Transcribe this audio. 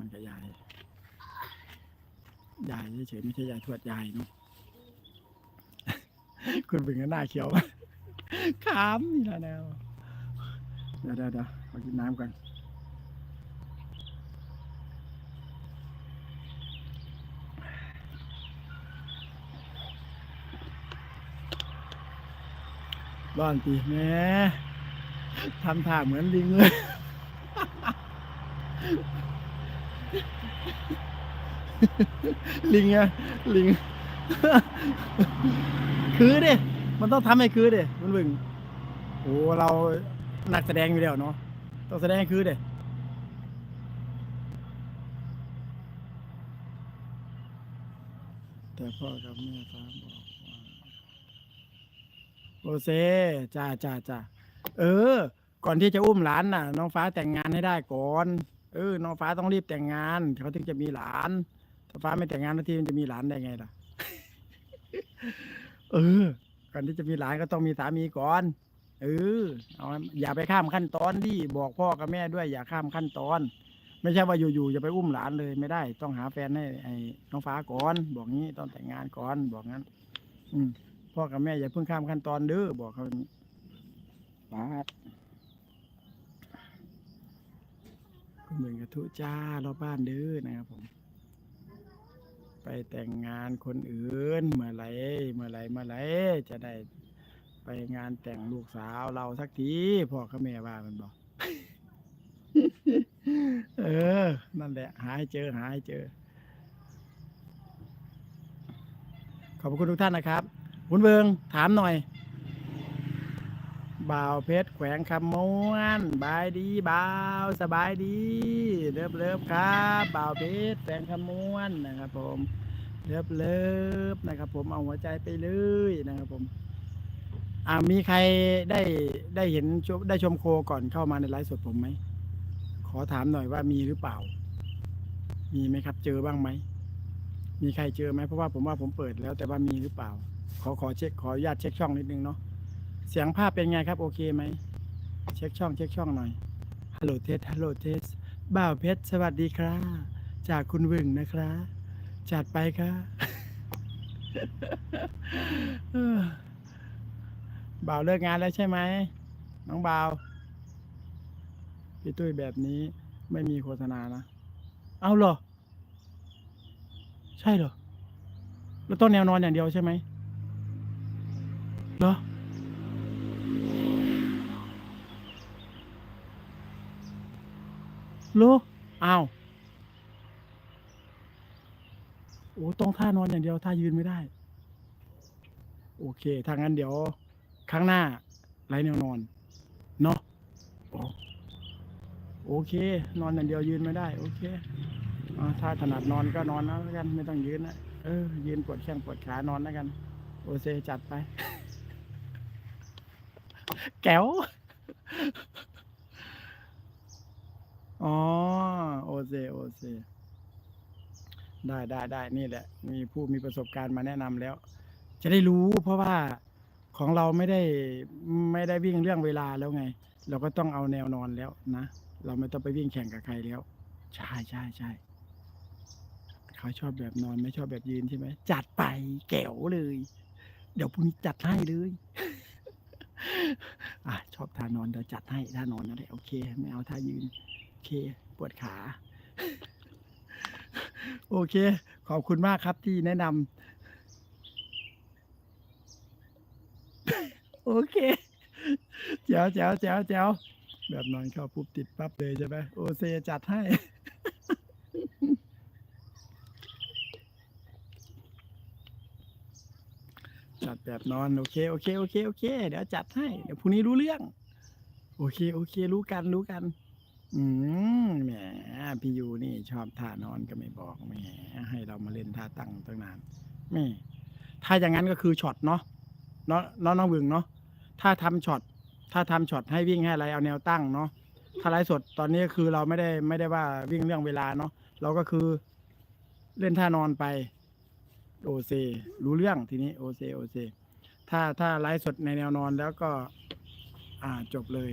อนกับยายยายเฉยไม่ใช่ยายทวดยายเนาะคุณเป็นกันหน้าเขียวขามนี่ละแนวเดี๋ยวเดี๋ยวเดี๋ยวขอกินน้ำก่อนร้อนตีแม่ทำท่าเหมือนลิงเลย ลิงไงลิง คือดิมันต้องทำให้คือดิมันบึงโอ้เรานักแสดงอยู่แล้วเนาะต้องแสดงคือดิแต่พ่อกับแม่ฟ้าบอกว่าโอเซจ้าจ้าจ้าเออ ก่อนที่จะอุ้มหลานน่ะ น้องฟ้าแต่งงานให้ได้ก่อนเออ น้องฟ้าต้องรีบแต่งงานเขาถึงจะมีหลาน ถ้าฟ้าไม่แต่งงานทันทีมันจะมีหลานได้ไงล่ะ เออก่อนที่จะมีหลานก็ต้องมีสามีก่อนเออเอาอย่าไปข้ามขั้นตอนดิบอกพ่อกับแม่ด้วยอย่าข้ามขั้นตอน ไม่ใช่ว่าอยู่ๆจะไปอุ้มหลานเลยไม่ได้ ต้องหาแฟนให้ไอ้น้องฟ้าก่อน บอกงี้ต้องแต่งงานก่อนบอกงั้น อืมพ่อกับแม่อย่าเพิ่งข้ามขั้นตอนเด้อบอกเขาอย่างนี้ป้าดคุณเหมือนกับทุจ้ารอบบ้านเด้อนะครับผม ไปแต่งงานคนอื่น เมื่อไหรเมื่อไหรเมื่อไหรจะได้ไปงานแต่งลูกสาวเราสักทีพ่อข้าแม่ว่ามันบอก เออ นั่นแหละ หายเจอหายเจอ ขอบคุณทุกท่านนะครับ คุณเบิงถามหน่อย บ่าวเพชรแขวงคำม้วนบายดีบ่าวสบายดีเลิฟเลิฟครับบ่าวเพชรแขวงคำม้วนนะครับผมเลิฟเลิฟนะครับ ผมเอาหัวใจไปเลยนะครับผมอ่ามีใครได้ได้เห็นชมได้ชมโคก่อนเข้ามาในไลฟ์สดผมไหมขอถามหน่อยว่ามีหรือเปล่า มีไหมครับ เจอบ้างไหมมีใครเจอไหมเพราะว่าผมว่าผมเปิดแล้วแต่ว่ามีหรือเปล่า ขอขอเช็คขออนุญาตเช็คช่องนิดนึงเนาะ เสียงภาพเป็นไงครับ โอเคไหม เช็คช่อง เช็คช่องหน่อย ฮัลโหลเทส ฮัลโหลเทส บ่าวเพชร สวัสดีครับ จากคุณวึงนะครับ จัดไปครับบ่าวเลิกงานแล้วใช่ไหม น้องบ่าว พี่ตุ้ยแบบนี้ไม่มีโฆษณานะ เอาเหรอ ใช่เหรอ แล้วต้นแนวนอนอย่างเดียวใช่ไหมเหรอ โลอ้าว โอ้ต้องท่านอนอย่างเดียวท่ายืนไม่ได้ โอเคถ้างั้นเดี๋ยวครั้งหน้าไรแนวนอน เนาะโอเค นอนอย่างเดียวยืนไม่ได้ โอเคอถ้าถนัดนอนก็นอนนะแล้วกันไม่ต้องยืนนะเออ ยืนปวดแข้งปวดขานอนแล้วกัน โอเซจัดไป แก้ว อ๋อโอเซโอเซได้ได้ได้นี่แหละ มีผู้มีประสบการณ์มาแนะนำแล้ว จะได้รู้เพราะว่าของเราไม่ได้ไม่ได้วิ่งเรื่องเวลาแล้วไง เราก็ต้องเอาแนวนอนแล้วนะเราไม่ต้องไปวิ่งแข่งกับใครแล้ว ใช่ใช่ใช่เขาชอบแบบนอนไม่ชอบแบบยืนใช่ไหมจัดไปแก้วเลย เดี๋ยวพรุ่งนี้จัดให้เลย อะชอบท่านอนเดี๋ยวจัดให้ท่านอนนั่นแหละโอเค ไม่เอาท่ายืน เคปวดขา โอเค ขอบคุณมากครับที่แนะนำโอเคแจ๋วแจ๋วแจ๋วแจ๋วแบบนอนเข้าปุ๊บติดปั๊บเลยใช่ไหมโอเซจัดให้จัดแบบนอนโอเคโอเคโอเคโอเค เดี๋ยวจัดให้ เดี๋ยวพรุ่งนี้รู้เรื่อง โอเค โอเค รู้กันรู้กัน อืมแหมพี่ยูนี่ชอบท่านอนก็ไม่บอกแหมให้เรามาเล่นท่าตั้งตั้งนานแม่ถ้าอย่างนั้นก็คือช็อตเนาะเนาะเนาะน้องบึงเนาะถ้าทำช็อตถ้าทำช็อตให้วิ่งให้อะไรเอาแนวตั้งเนาะถ้าไลฟ์สดตอนนี้คือเราไม่ได้ไม่ได้ว่าวิ่งเรื่องเวลาเนาะเราก็คือเล่นท่านอนไปโอเซรู้เรื่องทีนี้โอเซโอเซถ้าถ้าไลฟ์สดในแนวนอนแล้วก็ อ่าจบเลย